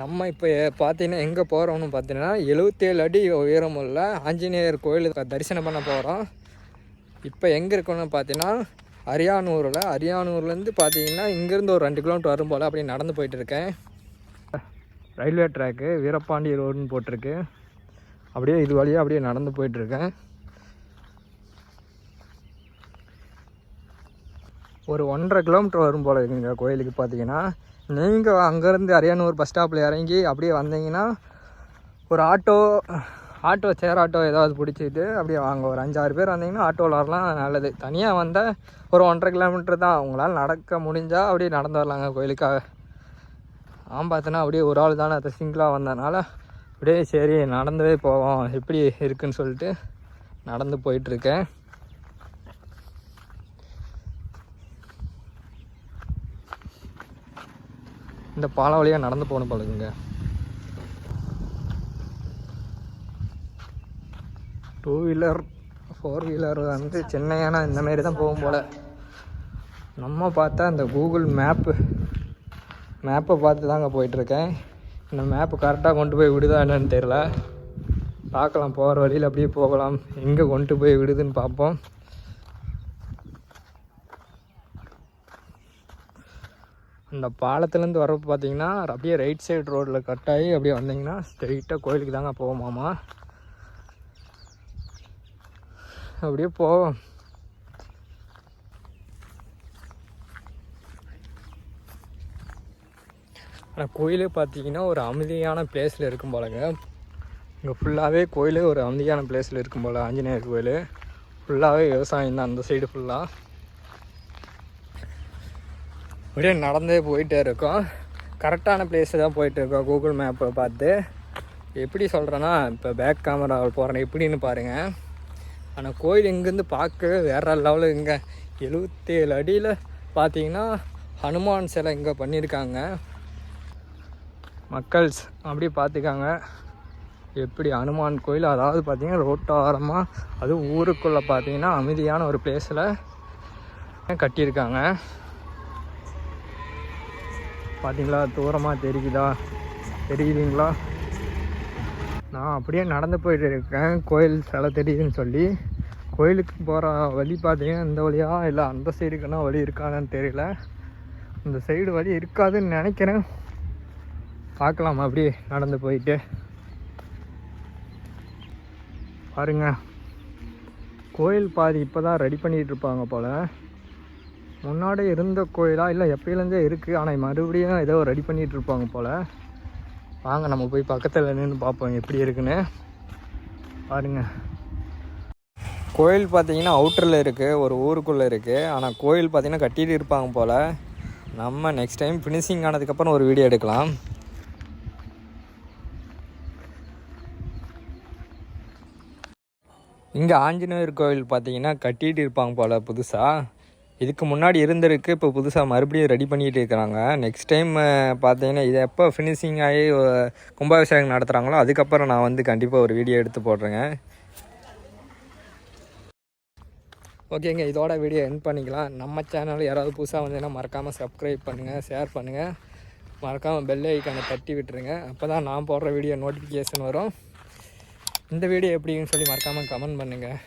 நம்ம இப்போ பார்த்தீங்கன்னா எங்கே போகிறோம்னு பார்த்தீங்கன்னா எழுபத்தேழு அடி உயரமுள்ள ஆஞ்சநேயர் கோயிலுக்கு தரிசனம் பண்ண போகிறோம் இப்போ எங்கே இருக்கோம்னு பார்த்தீங்கன்னா அரியானூரில். அரியானூர்லேருந்து பார்த்தீங்கன்னா இங்கேருந்து ஒரு ரெண்டு கிலோமீட்டர் வரும் போல் அப்படியே நடந்து போயிட்டுருக்கேன் ரயில்வே ட்ராக்கு வீரபாண்டி ரோடுன்னு போட்டிருக்கு. அப்படியே இது வழியாக அப்படியே நடந்து போயிட்டுருக்கேன் ஒரு ஒன்றரை கிலோமீட்டர் வரும் போல் இருக்குங்க கோயிலுக்கு பார்த்தீங்கன்னா. நீங்கள் அங்கேருந்து அரியானூர் பஸ் ஸ்டாப்பில் இறங்கி அப்படியே வந்தீங்கன்னா ஒரு ஆட்டோ ஆட்டோ சேர் ஆட்டோ ஏதாவது பிடிச்சிட்டு அப்படியே வாங்க. ஒரு அஞ்சாறு பேர் வந்தீங்கன்னா ஆட்டோவில் வரலாம் நல்லது. தனியாக வந்தால் ஒரு ஒன்றரை கிலோமீட்டர் தான். உங்களால் நடக்க முடிஞ்சால் அப்படியே நடந்து வரலாங்க கோயிலுக்காக. ஆம் பார்த்தோன்னா அப்படியே ஒரு ஆள் தானே அது சிங்கிளாக வந்ததுனால அப்படியே சரி நடந்தவே போவோம். எப்படி இருக்குன்னு சொல்லிட்டு நடந்து போயிட்டுருக்கேன். இந்த பாலம் வழியாக நடந்து போகணும் பழகுங்க டூ வீலர் ஃபோர் வீலர் வந்து சென்னையான இந்த மாரி தான் போகும் போல். நம்ம பார்த்தா இந்த கூகுள் மேப்பு மேப்பை பார்த்து தாங்க போயிட்டுருக்கேன். இந்த மேப்பு கரெக்டாக கொண்டு போய் விடுதா என்னன்னு தெரில பார்க்கலாம் போகிற வழியில் அப்படியே போகலாம். எங்கே கொண்டு போய் விடுதுன்னு பார்ப்போம். அந்த பாலத்துலேருந்து வரப்போ பார்த்தீங்கன்னா அப்படியே ரைட் சைடு ரோட்டில் கட் ஆகி அப்படியே வந்தீங்கன்னா ஸ்ட்ரெயிட்டாக கோயிலுக்கு தாங்க போவோமாமா அப்படியே போவோம். ஆனால் கோயிலே பார்த்தீங்கன்னா ஒரு அமைதியான பிளேஸில் இருக்கும் போலங்க. இங்கே ஃபுல்லாகவே கோயிலே ஒரு அமைதியான பிளேஸில் இருக்கும் போல் ஆஞ்சநேயர் கோயில். ஃபுல்லாகவே விவசாயம் தான் அந்த சைடு ஃபுல்லாக அப்படியே நடந்தே போயிட்டே இருக்கோம். கரெக்டான பிளேஸு தான் போயிட்டு இருக்கோம். கூகுள் மேப்பை பார்த்து. எப்படி சொல்கிறேன்னா இப்போ பேக் கேமரா போகிறேன் எப்படின்னு பாருங்கள் ஆனால் கோயில் இங்கேருந்து பார்க்கவே வேற லெவலு இங்கே. எழுபத்தேழு அடியில் பார்த்தீங்கன்னா ஹனுமான் சிலை இங்கே பண்ணியிருக்காங்க. மக்கள்ஸ் அப்படி பார்த்துக்காங்க. எப்படி ஹனுமான் கோயில்? அதாவது பார்த்தீங்கன்னா ரோட்டோரமாக அதுவும் ஊருக்குள்ளே பார்த்தீங்கன்னா அமைதியான ஒரு பிளேஸில் கட்டியிருக்காங்க. பார்த்தீங்களா? தூரமாக தெரியுதா? தெரியுதுங்களா? நான் அப்படியே நடந்து போயிட்டு இருக்கேன். கோயில் சில தெரியுதுன்னு சொல்லி. கோயிலுக்கு போகிற வழி பார்த்தீங்கன்னா இந்த வழியா இல்லை அந்த சைடுக்குன்னா வழி இருக்காதான்னு தெரியல. இந்த சைடு வழி இருக்காதுன்னு நினைக்கிறேன். பார்க்கலாம் அப்படியே நடந்து போயிட்டு. பாருங்க. கோயில் பாதி இப்போ தான் ரெடி பண்ணிகிட்டு இருப்பாங்க போல். முன்னாடி இருந்த கோயிலா? இல்லை எப்பயிலேருந்தே இருக்குது ஆனால் மறுபடியும் ஏதோ ரெடி பண்ணிகிட்டு இருப்பாங்க போல். வாங்க நம்ம போய் பக்கத்தில் நின்று பார்ப்போம் எப்படி இருக்குன்னு. பாருங்க. கோயில் பார்த்தீங்கன்னா அவுட்டரில் இருக்குது ஒரு ஊருக்குள்ளே இருக்குது ஆனால் கோயில் பார்த்தீங்கன்னா கட்டிகிட்டு இருப்பாங்க போல். நம்ம நெக்ஸ்ட் டைம் ஃபினிஷிங் ஆனதுக்கப்புறம் ஒரு வீடியோ எடுக்கலாம். இங்கே ஆஞ்சநேயர் கோவில் பார்த்தீங்கன்னா கட்டிகிட்டு இருப்பாங்க போல் புதுசாக இதுக்கு முன்னாடி இருந்திருக்கு இப்போ புதுசாக மறுபடியும் ரெடி பண்ணிகிட்டு இருக்கிறாங்க. நெக்ஸ்ட் டைம் பார்த்தீங்கன்னா இது எப்போ ஃபினிஷிங் ஆகி கும்பாபிஷேகம் நடத்துகிறாங்களோ அதுக்கப்புறம் நான் வந்து கண்டிப்பாக ஒரு வீடியோ எடுத்து போடுறேங்க. ஓகேங்க இதோட வீடியோ என் பண்ணிக்கலாம். நம்ம சேனல் யாராவது புதுசாக வந்தீங்கன்னா மறக்காமல் சப்ஸ்கிரைப் பண்ணுங்கள் ஷேர் பண்ணுங்கள் மறக்காமல் பெல் ஐக்கானை தட்டி விட்டுருங்க. அப்போ தான் நான் போடுற வீடியோ நோட்டிஃபிகேஷன் வரும். இந்த வீடியோ எப்படின்னு சொல்லி மறக்காமல் கமெண்ட் பண்ணுங்கள்